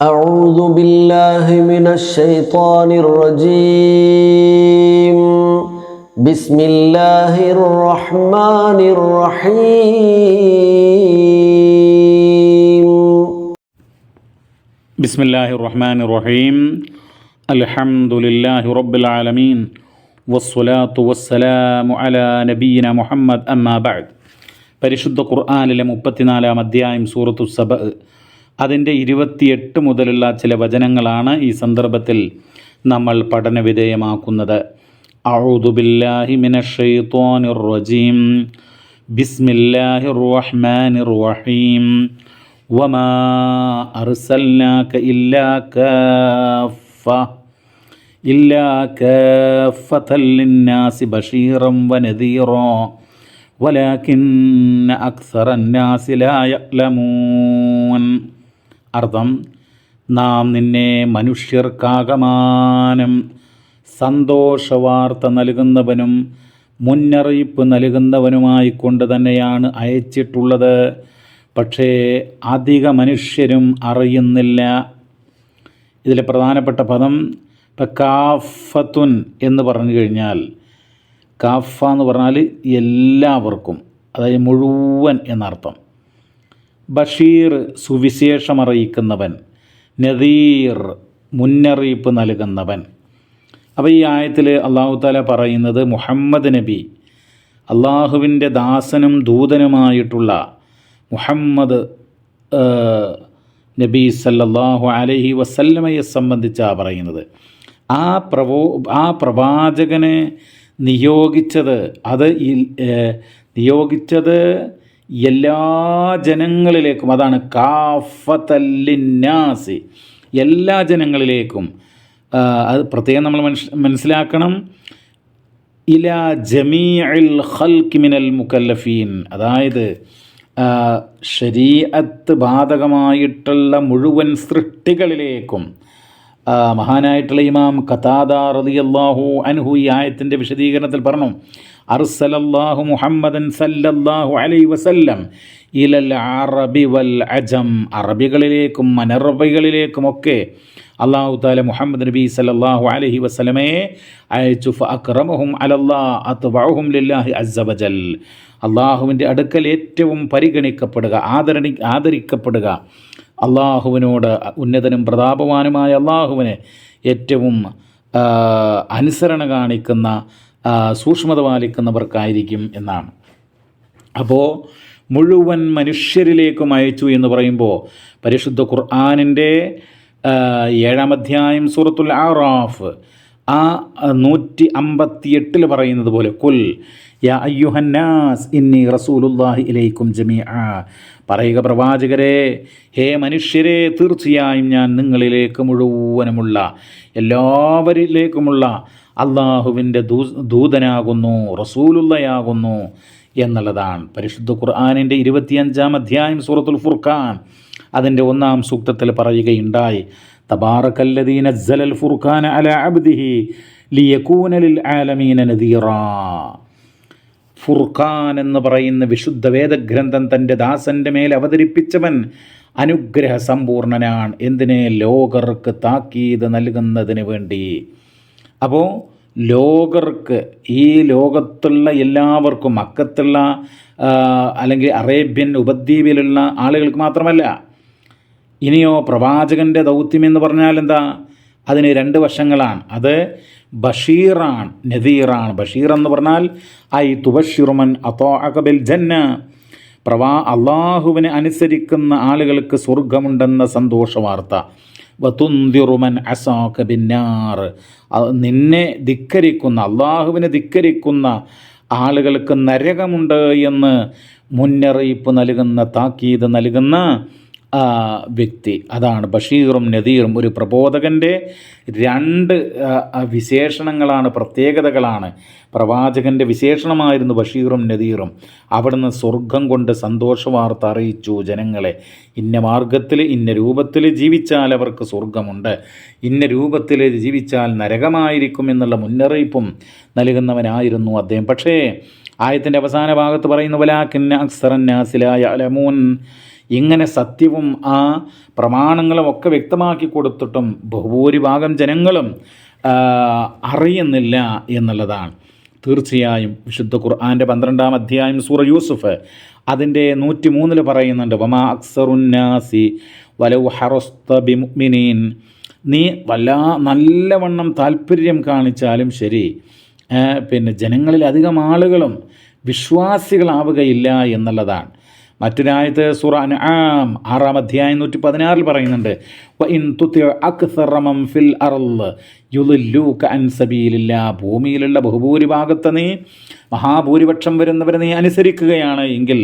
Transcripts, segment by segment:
أعوذ بالله من الشيطان الرجيم بسم الله الرحمن الرحيم بسم الله الرحمن الرحيم الحمد لله رب العالمين والصلاة والسلام على نبينا محمد أما بعد പരിശുദ്ധ ഖുർആാനിലെ മുപ്പത്തിനാലാം അധ്യായം സൂറത്തു സബ അതിൻ്റെ ഇരുപത്തിയെട്ട് മുതലുള്ള ചില വചനങ്ങളാണ് ഈ സന്ദർഭത്തിൽ നമ്മൾ പഠനവിധേയമാക്കുന്നത് അഊദു ബില്ലാഹി മിനശ് ശൈത്വാനിർ റജീം ബിസ്മില്ലാഹിർ റഹ്മാനിർ റഹീം وما أرسلناك إلا كافة إلا كافة للناس بشيرا ونذيرا ولكن أكثر الناس لا يعلمون അർത്ഥം നാം നിന്നെ മനുഷ്യർക്കാകമാനം സന്തോഷവാർത്ത നൽകുന്നവനും മുന്നറിയിപ്പ് നൽകുന്നവനുമായി കൊണ്ട് തന്നെയാണ് അയച്ചിട്ടുള്ളത്. പക്ഷേ അധിക മനുഷ്യരും അറിയുന്നില്ല. ഇതിലെ പ്രധാനപ്പെട്ട പദം ഇപ്പം കാഫത്തുൻ എന്ന് പറഞ്ഞു കഴിഞ്ഞാൽ കാഫ എന്ന് പറഞ്ഞാൽ എല്ലാവർക്കും അതായത് മുഴുവൻ എന്നർത്ഥം. ബഷീർ സുവിശേഷമറിയിക്കുന്നവൻ നദീർ മുന്നറിയിപ്പ് നൽകുന്നവൻ. അപ്പോൾ ഈ ആയത്തിൽ അള്ളാഹു താല പറയുന്നത് മുഹമ്മദ് നബി അള്ളാഹുവിന്റെ ദാസനും ദൂതനുമായിട്ടുള്ള മുഹമ്മദ് നബി സല്ലാഹു അലഹി വസല്ലമയെ സംബന്ധിച്ചാണ് പറയുന്നത്. ആ പ്രവോ ആ പ്രവാചകനെ നിയോഗിച്ചത് അത് നിയോഗിച്ചത് എല്ലാ ജനങ്ങളിലേക്കും അതാണ് കാഫത്തല്ലിന്നാസി എല്ലാ ജനങ്ങളിലേക്കും അത് പ്രത്യേകം നമ്മൾ മനസ്സിലാക്കണം. ഇല ജമീഅൽ ഖൽക്ക് മിനൽ മുക്കല്ലഫീൻ അതായത് ശരീഅത്ത് ബാധകമായിട്ടുള്ള മുഴുവൻ സൃഷ്ടികളിലേക്കും മഹാനായിട്ടുള്ള ഇമാം കഥാദ റളിയല്ലാഹു അനുഹു ഈ ആയത്തിന്റെ വിശദീകരണത്തിൽ പറഞ്ഞു അർസലല്ലാഹു മുഹമ്മദൻ സല്ലല്ലാഹു അലൈഹി വസല്ലം. ഇലൽ അറബി വൽ അജം. അറബികളിലേക്കും അനറബികളിലേക്കുമൊക്കെ അള്ളാഹു താല മുഹമ്മദ് നബി സല്ലല്ലാഹു അലഹി വസല്ലമയെ അയച്ചു. അക്രമഹും അലല്ലാ അത്ബഅഹും ലില്ലാഹി അസ്സവജൽ അള്ളാഹുവിന്റെ അടുക്കൽ ഏറ്റവും പരിഗണിക്കപ്പെടുക ആദരണി ആദരിക്കപ്പെടുക. അള്ളാഹുവിനോട് ഉന്നതനും പ്രതാപവാനുമായ അള്ളാഹുവിനെ ഏറ്റവും അനുസരണ കാണിക്കുന്ന സൂക്ഷ്മത പാലിക്കുന്നവർക്കായിരിക്കും എന്നാണ്. അപ്പോൾ മുഴുവൻ മനുഷ്യരിലേക്കും അയച്ചു എന്ന് പറയുമ്പോൾ പരിശുദ്ധ ഖുർആാനിന്റെ ഏഴാം അധ്യായം സൂറത്തുൽ ആറാഫ് ആ നൂറ്റി അമ്പത്തി എട്ടിൽ പറയുന്നത് പോലെ കുൽ പറയുക പ്രവാചകരെ ഹേ മനുഷ്യരെ തീർച്ചയായും ഞാൻ നിങ്ങളിലേക്ക് മുഴുവനുമുള്ള എല്ലാവരിലേക്കുമുള്ള അള്ളാഹുവിന്റെ ദൂ ദൂതനാകുന്നു റസൂലുള്ളയാകുന്നു എന്നുള്ളതാണ്. പരിശുദ്ധ ഖുർആാനിന്റെ ഇരുപത്തിയഞ്ചാം അധ്യായം സൂറത്തുൽ ഫുർഖാൻ അതിന്റെ ഒന്നാം സൂക്തത്തിൽ പറയുകയുണ്ടായി തബാറക്കല്ലദീന ജലൽ ഫുർഖാന അല അബ്ദിഹി ലിയകൂന ലിൽ ആലമീന നദീറാ. ഫുർഖാൻ എന്ന് പറയുന്ന വിശുദ്ധ വേദഗ്രന്ഥം തന്റെ ദാസന്റെ മേൽ അവതരിപ്പിച്ചവൻ അനുഗ്രഹ സമ്പൂർണനാണ് എന്തിനെ? ലോകർക്ക് താക്കീത് നൽകുന്നതിന് വേണ്ടി. അപ്പോൾ ലോകർക്ക് ഈ ലോകത്തുള്ള എല്ലാവർക്കും അക്കത്തുള്ള അല്ലെങ്കിൽ അറേബ്യൻ ഉപദ്വീപിലുള്ള ആളുകൾക്ക് മാത്രമല്ല ഇനിയോ പ്രവാചകന്റെ ദൗത്യം എന്ന് പറഞ്ഞാൽ എന്താ? അതിന് രണ്ട് വശങ്ങളാണ്. അത് ബഷീറാണ് നദീറാണ്. ബഷീർ എന്ന് പറഞ്ഞാൽ ഐ തുബഷിറുമൻ അതോ അകബിൽ ജന്ന. പ്രവാ അള്ളാഹുവിനെ അനുസരിക്കുന്ന ആളുകൾക്ക് സ്വർഗമുണ്ടെന്ന സന്തോഷ വാർത്ത. വതുന്തിറുമൻ അസാഖ ബിന്നാർ നിന്നെ ധിക്കരിക്കുന്ന അള്ളാഹുവിനെ ധിക്കരിക്കുന്ന ആളുകൾക്ക് നരകമുണ്ട് എന്ന് മുന്നറിയിപ്പ് നൽകുന്ന താക്കീത് നൽകുന്ന വ്യക്തി. അതാണ് ബഷീറും നദീറും ഒരു പ്രബോധകന്റെ രണ്ട് വിശേഷണങ്ങളാണ് പ്രത്യേകതകളാണ്. പ്രവാചകന്റെ വിശേഷണമായിരുന്നു ബഷീറും നദീറും. അവിടുന്ന് സ്വർഗം കൊണ്ട് സന്തോഷവാർത്ത അറിയിച്ചു ജനങ്ങളെ. ഇന്ന മാർഗത്തിൽ ഇന്ന രൂപത്തിൽ ജീവിച്ചാൽ അവർക്ക് സ്വർഗമുണ്ട് ഇന്ന രൂപത്തിൽ ജീവിച്ചാൽ നരകമായിരിക്കും എന്നുള്ള മുന്നറിയിപ്പും നൽകുന്നവനായിരുന്നു അദ്ദേഹം. പക്ഷേ ആയത്തിന്റെ അവസാന ഭാഗത്ത് പറയുന്ന വലാക്കിന്ന അക്സറന്നാസിലായ അലമൂൻ ഇങ്ങനെ സത്യവും ആ പ്രമാണങ്ങളും ഒക്കെ വ്യക്തമാക്കി കൊടുത്തിട്ടും ബഹുഭൂരിഭാഗം ജനങ്ങളും അറിയുന്നില്ല എന്നുള്ളതാണ്. തീർച്ചയായും വിശുദ്ധ ഖുർആാന്റെ പന്ത്രണ്ടാം അധ്യായം സൂറ യൂസുഫ് അതിന്റെ നൂറ്റി മൂന്നിൽ പറയുന്നുണ്ട് വമാ അക്സറുന്നാസി വലൗ ഹറസ്ത ബിമുഅ്മിനീൻ. നീ വല്ലാ നല്ലവണ്ണം താല്പര്യം കാണിച്ചാലും ശരി പിന്നെ ജനങ്ങളിൽ അധികം ആളുകളും വിശ്വാസികളാവുകയില്ല എന്നുള്ളതാണ്. മറ്റൊരായത്ത് സുറാൻ ആം ആറാം അധ്യായം നൂറ്റി പതിനാറിൽ പറയുന്നുണ്ട് "വ ഇൻ തുതിഅ അക്സറ മൻ ഫിൽ അർൾ യുളില്ലൂക അൻ സബീലില്ലാ." ഭൂമിയിലുള്ള ബഹുഭൂരിഭാഗത്തെ നീ മഹാഭൂരിപക്ഷം വരുന്നവരെ നീ അനുസരിക്കുകയാണ് എങ്കിൽ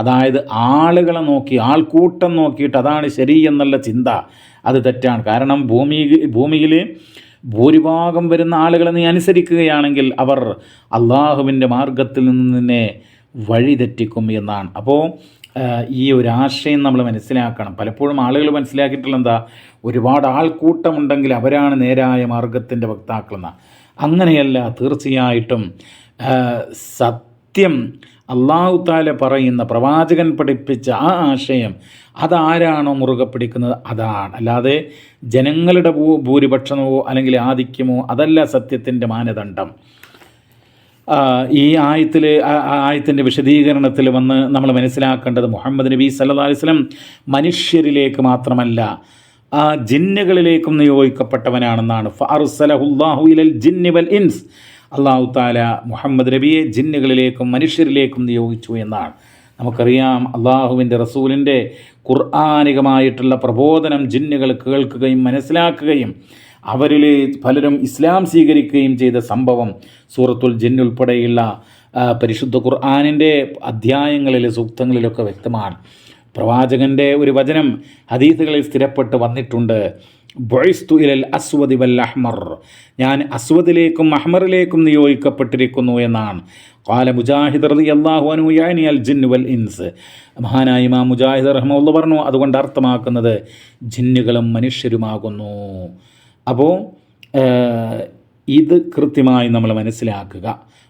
അതായത് ആളുകളെ നോക്കി ആൾക്കൂട്ടം നോക്കിയിട്ട് അതാണ് ശരി എന്നുള്ള ചിന്ത അത് തെറ്റാണ് കാരണം ഭൂമി ഭൂമിയിൽ ഭൂരിഭാഗം വരുന്ന ആളുകളെ നീ അനുസരിക്കുകയാണെങ്കിൽ അവർ അള്ളാഹുവിന്റെ മാർഗത്തിൽ നിന്ന് നിന്നെ വഴിതെറ്റിക്കും എന്നാണ്. അപ്പോൾ ഈ ഒരു ആശയം നമ്മൾ മനസ്സിലാക്കണം. പലപ്പോഴും ആളുകൾ മനസ്സിലാക്കിയിട്ടുള്ള എന്താ ഒരുപാട് ആൾക്കൂട്ടമുണ്ടെങ്കിൽ അവരാണ് നേരായ മാർഗത്തിന്റെ വക്താക്കളെന്ന. അങ്ങനെയല്ല തീർച്ചയായിട്ടും സത്യം അള്ളാഹു താല പറയുന്ന പ്രവാചകൻ പഠിപ്പിച്ച ആ ആശയം അതാരാണോ മുറുകെ പിടിക്കുന്നത്? അതാണ്. അല്ലാതെ ജനങ്ങളുടെ ഭൂരിപക്ഷമോ അല്ലെങ്കിൽ ആധിക്യമോ അതല്ല സത്യത്തിന്റെ മാനദണ്ഡം. ഈ ആയത്തിൽ ആയത്തിന്റെ വിശദീകരണത്തിൽ വന്ന് നമ്മൾ മനസ്സിലാക്കേണ്ടത് മുഹമ്മദ് നബി സല്ലല്ലാഹു അലൈഹി വസല്ലം മനുഷ്യരിലേക്ക് മാത്രമല്ല ആ ജിന്നുകളിലേക്കും നിയോഗിക്കപ്പെട്ടവനാണെന്നാണ്. ഫാറുസലഹുല്ലാഹു ഇലൽ ജിന്നി വൽ ഇൻസ്. അള്ളാഹു താല മുഹമ്മദ് നബിയെ ജിന്നുകളിലേക്കും മനുഷ്യരിലേക്കും നിയോഗിച്ചു എന്നാണ്. നമുക്കറിയാം അള്ളാഹുവിന്റെ റസൂലിന്റെ ഖുർആാനികമായിട്ടുള്ള പ്രബോധനം ജിന്നുകൾ കേൾക്കുകയും മനസ്സിലാക്കുകയും അവരിൽ പലരും ഇസ്ലാം സ്വീകരിക്കുകയും ചെയ്ത സംഭവം സൂറത്തുൽ ജിന്നുൾപ്പെടെയുള്ള പരിശുദ്ധ ഖുർആാനിന്റെ അധ്യായങ്ങളിലെ സൂക്തങ്ങളിലൊക്കെ വ്യക്തമാണ്. പ്രവാചകന്റെ ഒരു വചനം ഹദീസുകളിൽ സ്ഥിരപ്പെട്ട് വന്നിട്ടുണ്ട്. ബൊയ്സ്തു ഇലൽ അസ്വദി വൽ അഹ്മർ. ഞാൻ അസ്വദിലേക്കും അഹ്മറിലേക്കും നിയോഗിക്കപ്പെട്ടിരിക്കുന്നു എന്നാണ്. കാല മുജാഹിദ് അള്ളാഹു അനു യാനി അൽ ജിന്നു വൽ ഇൻസ്. മഹാനായി മാ മുജാഹിദ് റഹ്മുള്ള പറഞ്ഞു അതുകൊണ്ട് അർത്ഥമാക്കുന്നത് ജിന്നുകളും മനുഷ്യരുമാകുന്നു. അപ്പോൾ ഇത് കൃത്യമായി നമ്മൾ മനസ്സിലാക്കുക.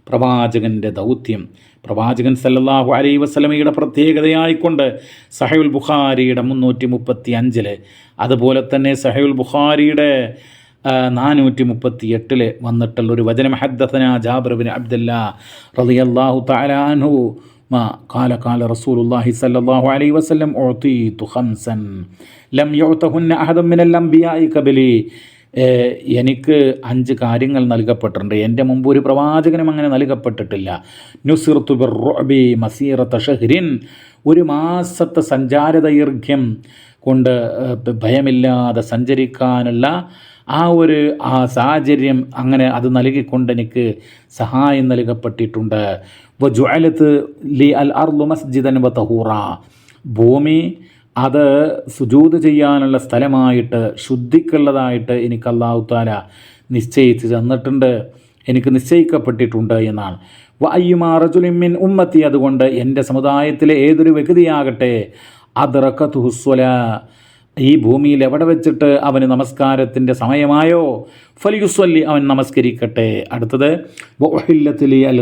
പ്രവാചകന്റെ ദൗത്യം. പ്രവാചകൻ സല്ലല്ലാഹു അലൈ വസ്ലമയുടെ പ്രത്യേകതയായിക്കൊണ്ട് സഹയുൽ ബുഖാരിയുടെ മുന്നൂറ്റി മുപ്പത്തി അഞ്ചിൽ അതുപോലെ തന്നെ സഹയുൽ ബുഖാരിയുടെ നാനൂറ്റി മുപ്പത്തി എട്ടിൽ വന്നിട്ടുള്ള ഒരു വചനം ഹദ്ദസന ജാബ്രബിൻ അബ്ദല്ല റളിയല്ലാഹു അള്ളാഹു മാ കാലകാല കാല റസൂലുല്ലാഹി സല്ലല്ലാഹു അലൈഹി വസല്ലം ഉഅതീതു ഖംസൻ ലം യോത്തഹുന്ന അഹദൻ മിനൽ അംബിയാഇ ഖബലി എനിക്ക് അഞ്ച് കാര്യങ്ങൾ നൽകപ്പെട്ടിട്ടുണ്ട്. എന്റെ മുമ്പ് ഒരു പ്രവാചകനും അങ്ങനെ നൽകപ്പെട്ടിട്ടില്ല. നുസിർത്തുബിർ റോബി മസീറത്ത ഷഹ്രിൻ. ഒരു മാസത്തെ സഞ്ചാര ദൈർഘ്യം കൊണ്ട് ഭയമില്ലാതെ സഞ്ചരിക്കാനുള്ള ആ ഒരു ആ സാഹചര്യം അങ്ങനെ അത് നൽകിക്കൊണ്ട് എനിക്ക് സഹായം നൽകപ്പെട്ടിട്ടുണ്ട്. വ ലി അൽ അർലു മസ്ജിദൻ വ തഹൂറ. ഭൂമി അത് സുജൂത് ചെയ്യാനുള്ള സ്ഥലമായിട്ട് ശുദ്ധിക്കുള്ളതായിട്ട് എനിക്ക് അള്ളാഹു താല നിശ്ചയിച്ച് തന്നിട്ടുണ്ട്. എനിക്ക് നിശ്ചയിക്കപ്പെട്ടിട്ടുണ്ട് എന്നാണ്. വയ്യുമാറജുലിമിൻ ഉമ്മത്തി അതുകൊണ്ട് എന്റെ സമുദായത്തിലെ ഏതൊരു വ്യക്തിയാകട്ടെ അദ്റക്കത്ത് ഹുസ്വല ഈ ഭൂമിയിൽ എവിടെ വെച്ചിട്ട് അവന് നമസ്കാരത്തിന്റെ സമയമായോ? ഫലിയുസ്വല്ലി അവൻ നമസ്കരിക്കട്ടെ. അടുത്തത് വഹില്ലത്തിലി അൽ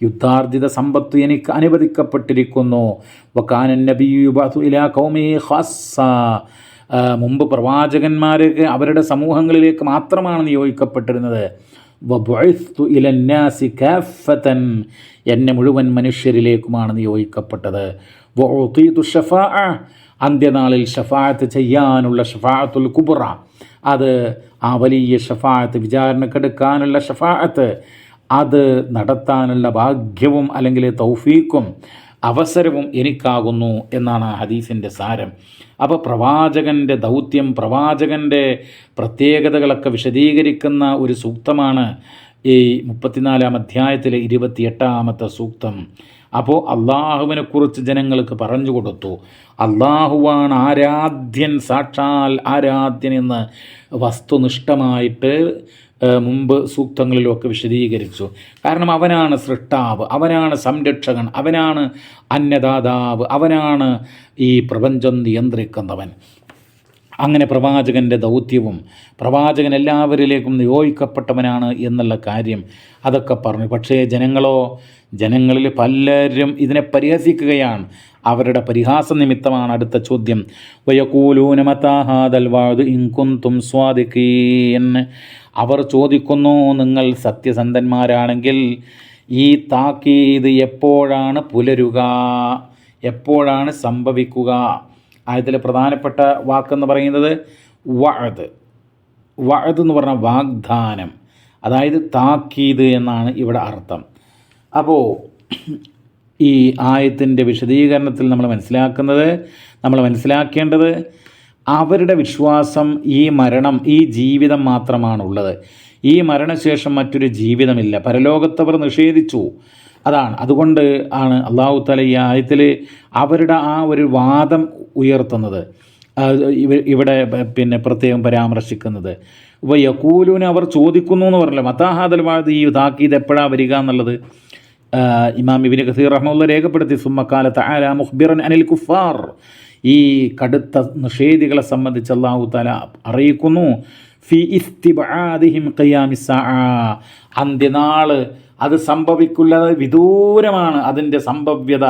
യുദ്ധാർജിത സമ്പത്ത് എനിക്ക് അനുവദിക്കപ്പെട്ടിരിക്കുന്നു. വക്കാനൻ നബിയുബാതു ഇലാ മുമ്പ് പ്രവാചകന്മാർക്ക് അവരുടെ സമൂഹങ്ങളിലേക്ക് മാത്രമാണ് നിയോഗിക്കപ്പെട്ടിരുന്നത് ഇലന്നാസി എന്നെ മുഴുവൻ മനുഷ്യരിലേക്കുമാണ് നിയോഗിക്കപ്പെട്ടത് ഷഫാഅ. അന്ത്യനാളിൽ ഷഫാഅത്ത് ചെയ്യാനുള്ള ഷഫാഅത്തുൽ കുബ്ര അത് ആ വലിയ ഷഫാഅത്ത് വിചാരണക്കെടുക്കാനുള്ള ഷഫാഅത്ത്. അത് നടത്താനുള്ള ഭാഗ്യവും അല്ലെങ്കിൽ തൗഫീക്കും അവസരവും എനിക്കാകുന്നു എന്നാണ് ആ ഹദീസിന്റെ സാരം. അപ്പോൾ പ്രവാചകന്റെ ദൗത്യം പ്രവാചകന്റെ പ്രത്യേകതകളൊക്കെ വിശദീകരിക്കുന്ന ഒരു സൂക്തമാണ് ഈ മുപ്പത്തിനാലാം അധ്യായത്തിലെ ഇരുപത്തിയെട്ടാമത്തെ സൂക്തം. അപ്പോൾ അള്ളാഹുവിനെക്കുറിച്ച് ജനങ്ങൾക്ക് പറഞ്ഞു കൊടുത്തു. അള്ളാഹുവാണ് ആരാധ്യൻ സാക്ഷാൽ ആരാധ്യൻ എന്ന് വസ്തുനിഷ്ഠമായിട്ട് മുമ്പ് സൂക്തങ്ങളിലൊക്കെ വിശദീകരിച്ചു. കാരണം അവനാണ് സൃഷ്ടാവ് അവനാണ് സംരക്ഷകൻ അവനാണ് അന്നദാതാവ് അവനാണ് ഈ പ്രപഞ്ചം നിയന്ത്രിക്കുന്നവൻ. അങ്ങനെ പ്രവാചകന്റെ ദൗത്യവും പ്രവാചകൻ എല്ലാവരിലേക്കും നിയോഗിക്കപ്പെട്ടവനാണ് എന്നുള്ള കാര്യം അതൊക്കെ പറഞ്ഞു. പക്ഷേ ജനങ്ങളോ ജനങ്ങളിൽ പലരും ഇതിനെ പരിഹസിക്കുകയാണ്. അവരുടെ പരിഹാസ നിമിത്തമാണ് അടുത്ത ചോദ്യം. വയക്കൂലൂനമതാഹാദൽ വാഴ് ഇൻകുന്തും സ്വാദിക്കീൻ അവർ ചോദിക്കുന്നു നിങ്ങൾ സത്യസന്ധന്മാരാണെങ്കിൽ ഈ താക്കീത് എപ്പോഴാണ് പുലരുക? എപ്പോഴാണ് സംഭവിക്കുക? ആയതിലെ പ്രധാനപ്പെട്ട വാക്കെന്ന് പറയുന്നത് വഅദ്. വഅദ് എന്ന് പറഞ്ഞാൽ വാഗ്ദാനം. അതായത് താക്കീത് എന്നാണ് ഇവിടെ അർത്ഥം. അപ്പോൾ ഈ ആയത്തിന്റെ വിശദീകരണത്തിൽ നമ്മൾ മനസ്സിലാക്കുന്നത് നമ്മൾ മനസ്സിലാക്കേണ്ടത് അവരുടെ വിശ്വാസം ഈ മരണം ഈ ജീവിതം മാത്രമാണുള്ളത്. ഈ മരണശേഷം മറ്റൊരു ജീവിതമില്ല. പരലോകത്തവർ നിഷേധിച്ചു. അതാണ്. അതുകൊണ്ട് ആണ് അള്ളാഹു തല ഈ ആയത്തിൽ അവരുടെ ആ ഒരു വാദം ഉയർത്തുന്നത്. ഇവിടെ പിന്നെ പ്രത്യേകം പരാമർശിക്കുന്നത്. ഇപ്പോൾ യക്കൂലുവിന് അവർ ചോദിക്കുന്നു എന്ന് പറഞ്ഞല്ലോ മത്താഹാദൽ വാദ് ഈ താക്കീത് എപ്പോഴാണ് വരിക എന്നുള്ളത്? ഇമാം ഇബിന് ഖസീർ റഹ്മുള്ള രേഖപ്പെടുത്തി. സുമ്മക്കാലത്ത് ആല മുഹ്ബിർ അനിൽ കുഫാർ. ഈ കടുത്ത നിഷേധികളെ സംബന്ധിച്ച് അള്ളാഹു താല അറിയിക്കുന്നു. ഫി ഇസ്തിബാദിഹിം കയ്യാമിസ അന്ത്യനാൾ അത് സംഭവിക്കുന്നത് വിദൂരമാണ്. അതിന്റെ സംഭവ്യത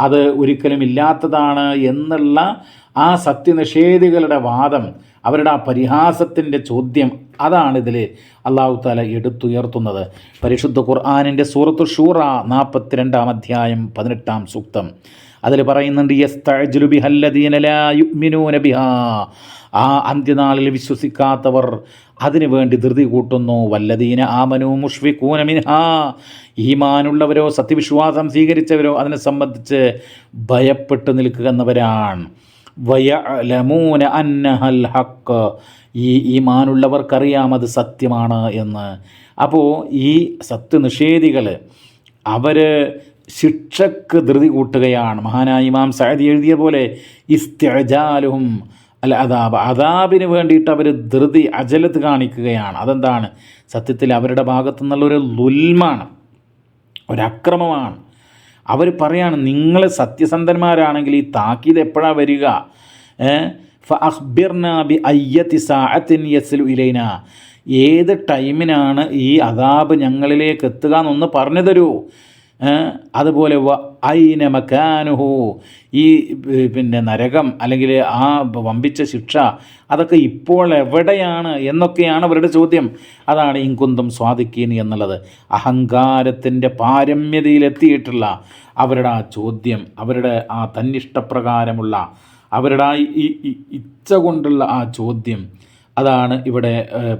അത് ഒരിക്കലും ഇല്ലാത്തതാണ് എന്നുള്ള ആ സത്യനിഷേധികളുടെ വാദം അവരുടെ ആ പരിഹാസത്തിന്റെ ചോദ്യം അതാണ് അള്ളാഹു താല എടുത്തുയർത്തുന്നത്. പരിശുദ്ധ ഖുർആാനിന്റെ സൂറത്ത് ഷൂറ നാൽപ്പത്തിരണ്ടാം അധ്യായം പതിനെട്ടാം സൂക്തം. അതിൽ പറയുന്നുണ്ട് യസ്തഅ്ജിലു ബിഹല്ലദീന ലാ ബിഹാ. ആ അന്ത്യനാളിൽ വിശ്വസിക്കാത്തവർ അതിനു വേണ്ടി ധൃതി കൂട്ടുന്നു. വല്ലദീന ആമനു മുഷ്ഫിഖൂന മിൻഹാ. ഈമാനുള്ളവരോ സത്യവിശ്വാസം സ്വീകരിച്ചവരോ അതിനെ സംബന്ധിച്ച് ഭയപ്പെട്ട് നിൽക്കുന്നവരാണ് വയലമൂന അന്നഹൽ ഹക്ക് ഈ ഈമാനുള്ളവർക്കറിയാം അത് സത്യമാണ് എന്ന്. അപ്പോൾ ഈ സത്യനിഷേധികൾ അവർ ശിക്ഷക്ക് ധൃതി കൂട്ടുകയാണ്. മഹാനായ ഇമാം സഅദി എഴുതിയ പോലെ ഇസ്തിഅജാലുഹും അല്ല അതാബ് അതാബിന് വേണ്ടിയിട്ട് അവർ ധൃതി അജലത്ത് കാണിക്കുകയാണ്. അതെന്താണ്? സത്യത്തിൽ അവരുടെ ഭാഗത്തു നിന്നുള്ളൊരു ലുൽമാണ്. ഒരക്രമമാണ്. അവർ പറയാണ് നിങ്ങൾ സത്യസന്ധന്മാരാണെങ്കിൽ ഈ താക്കീത് എപ്പോഴാണ് വരിക? ഫഅഖ്ബിർന ബി അയ്യത്തി സാഅത്തിൻ യസ്ലു ഇലൈന. ഏത് ടൈമിനാണ് ഈ അതാബ് ഞങ്ങളിലേക്ക് എത്തുക എന്നൊന്ന് പറഞ്ഞു തരൂ? അതുപോലെ ഐനമക്കാനുഹു ഐന മക്കാനുഹു ഈ പിന്നെ നരകം അല്ലെങ്കിൽ ആ വമ്പിച്ച ശിക്ഷ അതൊക്കെ ഇപ്പോൾ എവിടെയാണ് എന്നൊക്കെയാണ് അവരുടെ ചോദ്യം. അതാണ് ഇങ്കുന്തം സ്വാധിക്കീൻ എന്നുള്ളത്. അഹങ്കാരത്തിന്റെ പാരമ്യതയിലെത്തിയിട്ടുള്ള അവരുടെ ആ ചോദ്യം അവരുടെ ആ തന്നിഷ്ടപ്രകാരമുള്ള അവരുടെ ആ ഇച്ഛ കൊണ്ടുള്ള ആ ചോദ്യം. അതാണ് ഇവിടെ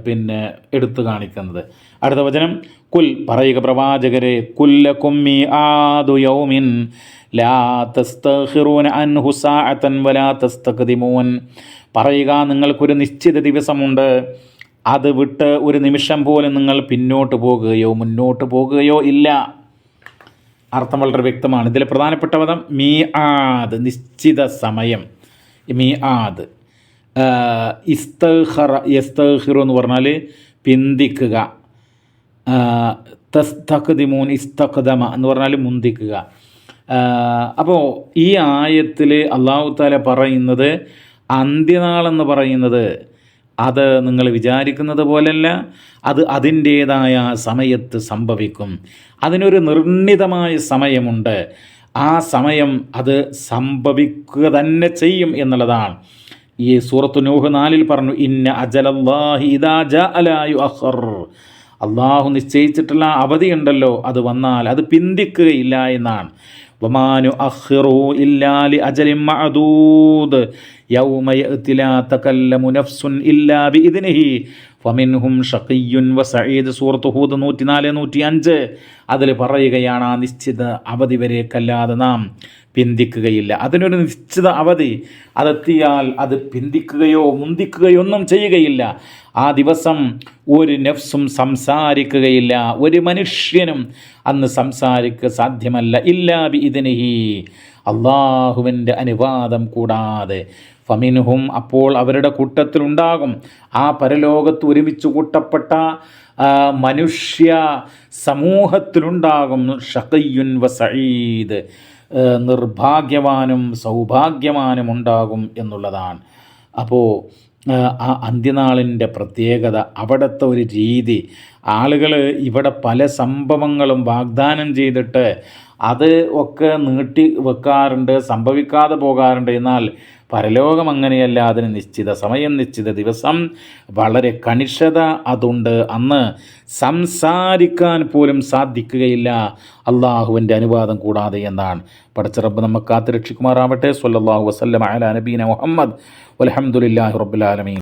പിന്നെ എടുത്തു കാണിക്കുന്നത്. അടുത്ത വചനം. കുൽ പറയുക പ്രവാചകരെ കുല്ല കുമ്മി ആദു യൗമിൻ ലാ തസ്തഖിറൂന അൻഹു സാഅതൻ വലാ തസ്തഖദിമൂൻ. പറയുക നിങ്ങൾക്കൊരു നിശ്ചിത ദിവസമുണ്ട്. അത് വിട്ട് ഒരു നിമിഷം പോലും നിങ്ങൾ പിന്നോട്ട് പോകുകയോ മുന്നോട്ട് പോകുകയോ ഇല്ല. അർത്ഥം വളരെ വ്യക്തമാണ്. ഇതിൽ പ്രധാനപ്പെട്ട പദം മീ ആദ് നിശ്ചിത സമയം. മീ ആദ്. ഇസ്തഹറ എന്ന് പറഞ്ഞാൽ പിന്തിക്കുക. തസ്തഖദിമൂൻ ഇസ്തഖദമ എന്ന് പറഞ്ഞാൽ മുന്തിക്കുക. അപ്പോൾ ഈ ആയത്തിൽ അള്ളാഹു താല പറയുന്നത് അന്ത്യനാളെന്ന് പറയുന്നത് അത് നിങ്ങൾ വിചാരിക്കുന്നത് പോലല്ല അത് അതിന്റേതായ സമയത്ത് സംഭവിക്കും. അതിനൊരു നിർണിതമായ സമയമുണ്ട്. ആ സമയം അത് സംഭവിക്കുക തന്നെ ചെയ്യും എന്നുള്ളതാണ്. ഈ സൂറത്തു നൂഹ് നാലിൽ പറഞ്ഞു ഇന്ന അജലല്ലാഹി ഇദാ ജഅലായു അഖർ അള്ളാഹു നിശ്ചയിച്ചിട്ടുള്ള അവധിയുണ്ടല്ലോ അത് വന്നാൽ അത് പിന്തിക്കുകയില്ല എന്നാണ്. വമാനു അഖിറു ഇല്ലാലി അജലിം മഅദൂദ്. യൗമ യഅതി ലാ തകല്ലമു നഫ്സുൻ ഇല്ലാ ബിഇദ്നിഹി. ഫമിൻഹും ഷഖിയ്യുൻ വസഈദ്. സൂറത്ത് ഹൂദ് നൂറ്റിനാല് നൂറ്റി അഞ്ച് അതിൽ പറയുകയാണ് ആ നിശ്ചിത അവധി വരെ വരേക്കല്ലാതെ നാം പിന്തിക്കുകയില്ല. അതിനൊരു നിശ്ചിത അവധി അതെത്തിയാൽ അത് പിന്തിക്കുകയോ മുന്തിക്കുകയോ ഒന്നും ചെയ്യുകയില്ല. ആ ദിവസം ഒരു നെഫ്സും സംസാരിക്കുകയില്ല. ഒരു മനുഷ്യനും അന്ന് സംസാരിക്കുക സാധ്യമല്ല. ഇല്ലാ ബി ഇതിനഹി അള്ളാഹുവിന്റെ അനുവാദം കൂടാതെ. ഫമിൻഹും അപ്പോൾ അവരുടെ കൂട്ടത്തിലുണ്ടാകും. ആ പരലോകത്ത് ഒരുമിച്ച് കൂട്ടപ്പെട്ട മനുഷ്യ സമൂഹത്തിലുണ്ടാകും. ഷഖയ്യുൻ വ സഈദ്. ഏ, നിർഭാഗ്യവാനും സൗഭാഗ്യവാനും ഉണ്ടാകും എന്നുള്ളതാണ് അപ്പോൾ ആ, അന്ത്യനാളിന്റെ പ്രത്യേകത അവിടുത്തെ ഒരു രീതി ആളുകൾ ഇവിടെ പല സംഭവങ്ങളും വാഗ്ദാനം ചെയ്തിട്ട് അത് ഒക്കെ നീട്ടി വെക്കാറുണ്ട് സംഭവിക്കാതെ പോകാറുണ്ട്. എന്നാൽ പരലോകം അങ്ങനെയല്ല അതിന് നിശ്ചിത സമയം നിശ്ചിത ദിവസം. വളരെ കണിഷത അതുണ്ട്. അന്ന് സംസാരിക്കാൻ പോലും സാധിക്കുകയില്ല. അള്ളാഹുവിന്റെ അനുവാദം കൂടാതെ എന്നാണ്. പഠിച്ച റബ്ബ് നമുക്ക് കാത്ത് രക്ഷിക്കുമാറാവട്ടെ വസ്ലം അല നബീന മുഹമ്മദ്. വലഹമുല്ലാഹി റബ്ബുലാലമീൻ